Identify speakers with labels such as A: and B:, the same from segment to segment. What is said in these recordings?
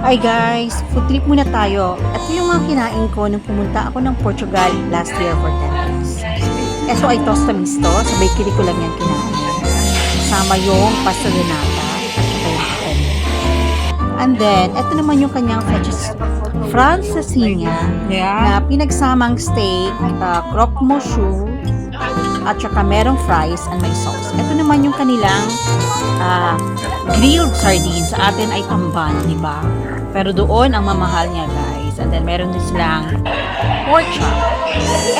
A: Hi guys, food trip muna tayo. Ito yung mga kinain ko nung pumunta ako ng Portugal last year for 10 days. Eso ay tosta misto, sa bakery ko lang yan kinain. Kasama yung pasta de nata at saka yung chicken. And then, ito naman yung kanyang fetches francesinha na pinagsamang steak, uh, croque monsieur, at saka merong fries and may sauce. Ito naman yung kanilang ah, grilled sardines. Sa atin ay tamban, di ba? Pero doon ang mamahal niya, guys. And then meron din silang pork chop.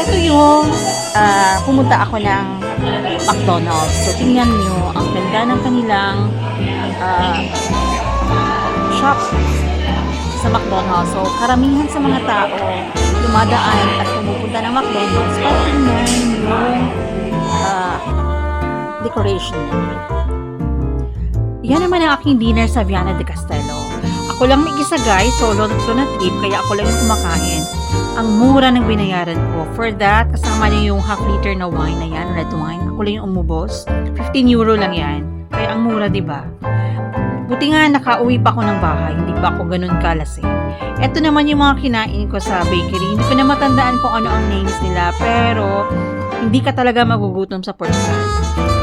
A: Ito yung ah, pumunta ako ng McDonald's. So tingnan nyo, ang ganda ng kanilang ah, shop sa McDonald's. So karamihan sa mga tao dumadaan at pumupunta ng McDonald's para tingnan yung ah, decoration niya. Yan naman ang aking dinner sa Viana de Castelo. Ako lang may isa guys, solo to na trip, kaya ako lang yung kumakain. Ang mura ng binayaran ko. For that, kasama niya yung half liter na wine na yan, red wine. Ako lang yung umubos. 15 euro lang yan. Kaya ang mura, di ba? Buti nga nakauwi pa ako ng bahay, hindi pa ako ganun kalasing. Ito naman yung mga kinain ko sa bakery. Hindi ko na matandaan kung ano ang names nila, pero hindi ka talaga magugutom sa Portugal.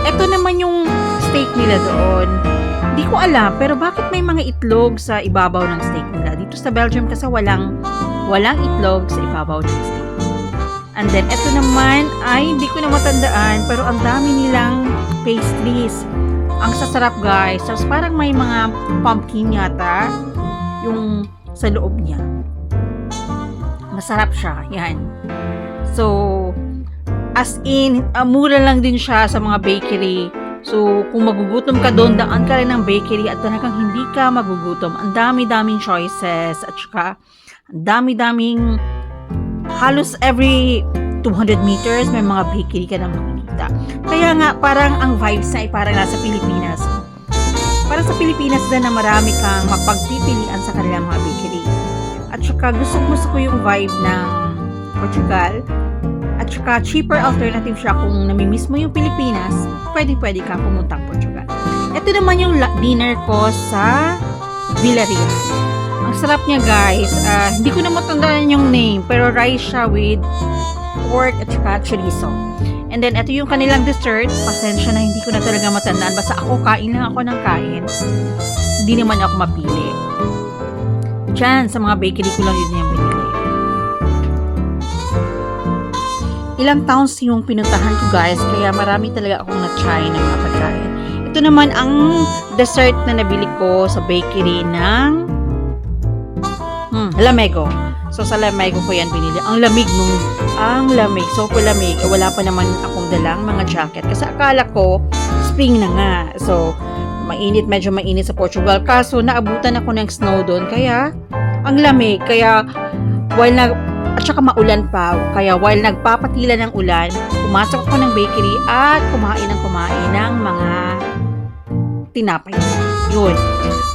A: Ito naman yung steak nila doon. Hindi ko alam, pero bakit may mga itlog sa ibabaw ng steak nila? Dito sa Belgium kasi walang walang itlog sa ibabaw ng steak. And then, ito naman ay hindi ko na matandaan, pero ang dami nilang pastries. Ang sasarap guys. Tapos parang may mga pumpkin yata yung sa loob niya. Masarap siya. Yan. So, as in, ah, mura lang din siya sa mga bakery. So, kung magugutom ka doon, daan ka rin ng bakery at talagang hindi ka magugutom. Ang dami-daming choices at saka ang dami-daming halos every 200 meters may mga bakery ka na makikita. Kaya nga, parang ang vibes na ay parang nasa Pilipinas. Parang sa Pilipinas din na marami kang mapagpipilian sa kanilang mga bakery. At saka gusto, gusto ko yung vibe ng Portugal. At saka cheaper alternative siya kung namimiss mo yung Pilipinas, pwede-pwede ka pumuntang Portugal. Ito naman yung dinner ko sa Villarreal. Ang sarap niya guys. Ah, hindi ko na matandaan yung name, pero rice siya with pork at saka chorizo. And then, ito yung kanilang dessert. Pasensya na, hindi ko na talaga matandaan. Basta ako, kain lang ako ng kain. Hindi naman ako mapili. Diyan, sa mga bakery ko lang yun yung Ilang towns yung pinuntahan ko guys, kaya marami talaga akong na-try ng mga pagkain. Ito naman ang dessert na nabili ko sa bakery ng hmm, Lamego. So sa Lamego ko yan binili. Ang lamig nung, ang lamig. So po lamig, wala pa naman akong dalang mga jacket. Kasi akala ko, spring na nga. So, mainit, medyo mainit sa Portugal. Kaso, naabutan ako ng snow doon. Kaya, ang lamig. Kaya, while na, at saka maulan pa. Kaya, while nagpapatila ng ulan, pumasok ako ng bakery at kumain ng kumain ng mga tinapay. Yun.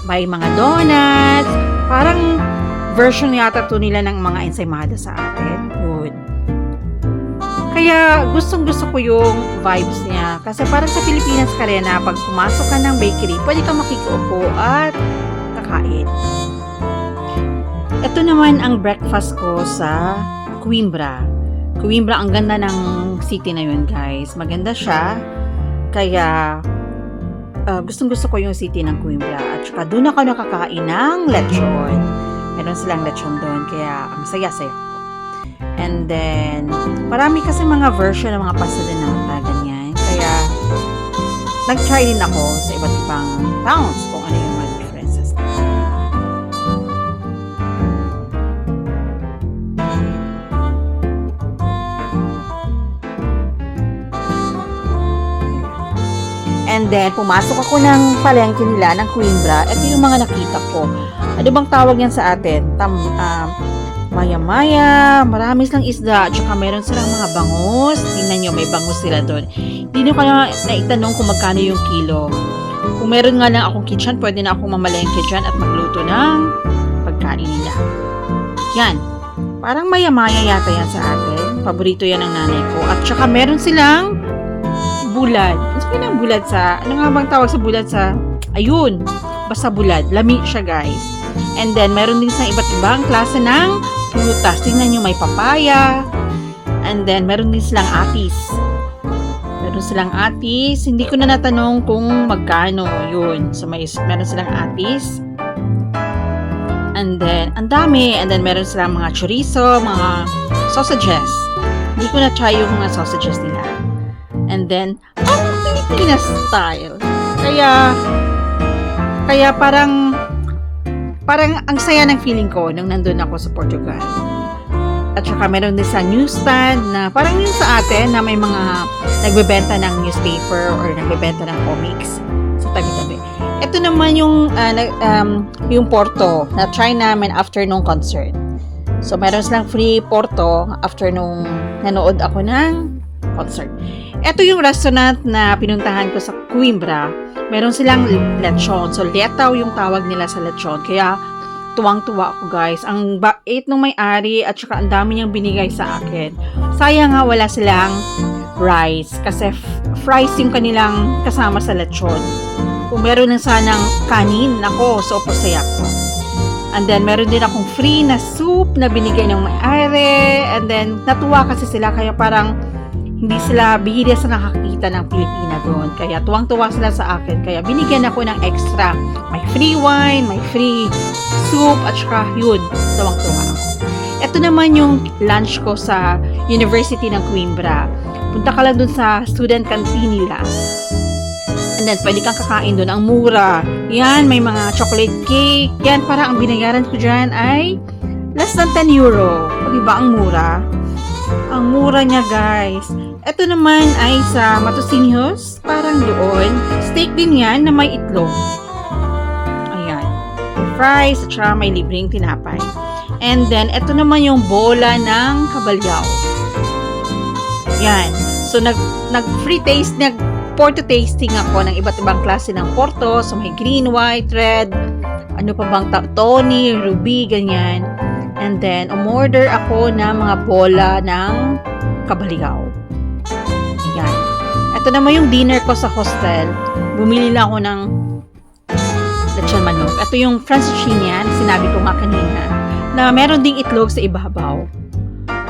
A: May mga donuts. Parang version yata to nila ng mga ensaymada sa atin. Yun. Kaya gustong gusto ko yung vibes niya. Kasi parang sa Pilipinas ka rin na pag pumasok ka ng bakery, pwede kang makikiupo at kakain. Ito naman ang breakfast ko sa Coimbra. Coimbra, ang ganda ng city na yun guys. Maganda siya. Kaya uh, gustong gusto ko yung city ng Coimbra. At saka doon ako nakakain ng lechon. Meron silang lechon doon. Kaya ang saya-saya ko. And then, marami kasi mga version ng mga pasta de nata, ganyan. Kaya, nag-try din ako sa iba't ibang towns And then, pumasok ako ng palengke nila ng Coimbra. Ito yung mga nakita ko. Ano bang tawag yan sa atin? Tam, um, maya-maya, marami silang isda, at saka meron silang mga bangus. Tingnan nyo, may bangus sila doon. Hindi nyo kaya naitanong kung magkano yung kilo. Kung meron nga lang akong kitchen, pwede na akong mamalengke dyan at magluto ng pagkain nila. Yan. Parang maya-maya yata yan sa atin. Paborito yan ng nanay ko. At saka meron silang bulad. Ano sabi ng bulad sa, ano nga bang tawag sa bulad sa, ayun, basta bulad. Lami siya, guys. And then, meron din sa iba't ibang klase ng prutas. Tingnan nyo, may papaya. And then, meron din silang atis. Meron silang atis. Hindi ko na natanong kung magkano yun. So, may, meron silang atis. And then, ang dami. And then, meron silang mga chorizo, mga sausages. Hindi ko na-try yung mga sausages nila. And then, ang Pilipinas style. Kaya, kaya parang, parang ang saya ng feeling ko nung nandun ako sa Portugal. At saka meron din sa newsstand na parang yung sa atin na may mga nagbebenta ng newspaper or nagbebenta ng comics sa tabi-tabi. Ito naman yung na- um, yung Porto na try namin after nung concert. So meron silang free Porto after nung nanood ako ng concert. Ito yung restaurant na pinuntahan ko sa Coimbra. Meron silang lechon. So letaw yung tawag nila sa lechon. Kaya tuwang-tuwa ako guys. Ang bait nung may-ari at saka ang dami niyang binigay sa akin. Sayang nga wala silang rice kasi fries yung kanilang kasama sa lechon. Kung meron lang sanang kanin, nako, so saya ko. And then, meron din akong free na soup na binigay ng may-ari. And then, natuwa kasi sila kaya parang hindi sila bihira sa nakakita ng Pilipina doon. Kaya tuwang-tuwa sila sa akin. Kaya binigyan ako ng extra. May free wine, may free soup, at saka yun, tuwang-tuwa ako. Ito naman yung lunch ko sa University ng Coimbra. Punta ka lang dun sa student canteen nila. And then, pwede kang kakain doon. Ang mura. Yan, may mga chocolate cake. Yan, parang ang binayaran ko dyan ay less than 10 euro. O, diba? Ang mura. Ang mura niya, guys. Ito naman ay sa Matosinhos. Parang doon. Steak din yan na may itlog. Ayan. Fries at saka may libreng tinapay. And then, ito naman yung bola ng kabalyaw. Yan. So, nag, nag free taste, nag porto tasting ako ng iba't ibang klase ng porto. So, may green, white, red, ano pa bang ta- Tony, Ruby, ganyan. And then, umorder ako ng mga bola ng kabaligaw. Ito naman yung dinner ko sa hostel. Bumili lang ako ng lechon manok. Ito yung franceschini na sinabi ko nga kanina na meron ding itlog sa ibabaw.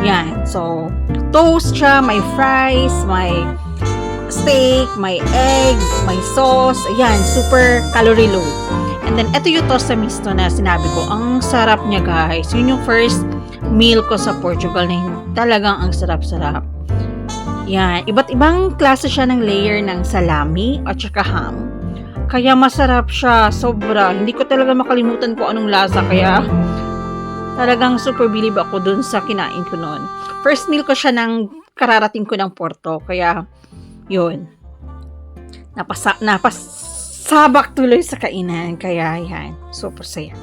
A: Yan. So, toast siya, may fries, may steak, may egg, may sauce. Ayan, super calorie low. And then, ito yung tosta misto na sinabi ko. Ang sarap niya, guys. Yun yung first meal ko sa Portugal na hin- talagang ang sarap-sarap. Yan. Iba't ibang klase siya ng layer ng salami at saka ham. Kaya masarap siya. Sobra. Hindi ko talaga makalimutan kung anong lasa. Kaya talagang super bilib ako dun sa kinain ko noon. First meal ko siya ng kararating ko ng Porto. Kaya, yun. Napasa, napasabak tuloy sa kainan. Kaya, yan. Super saya.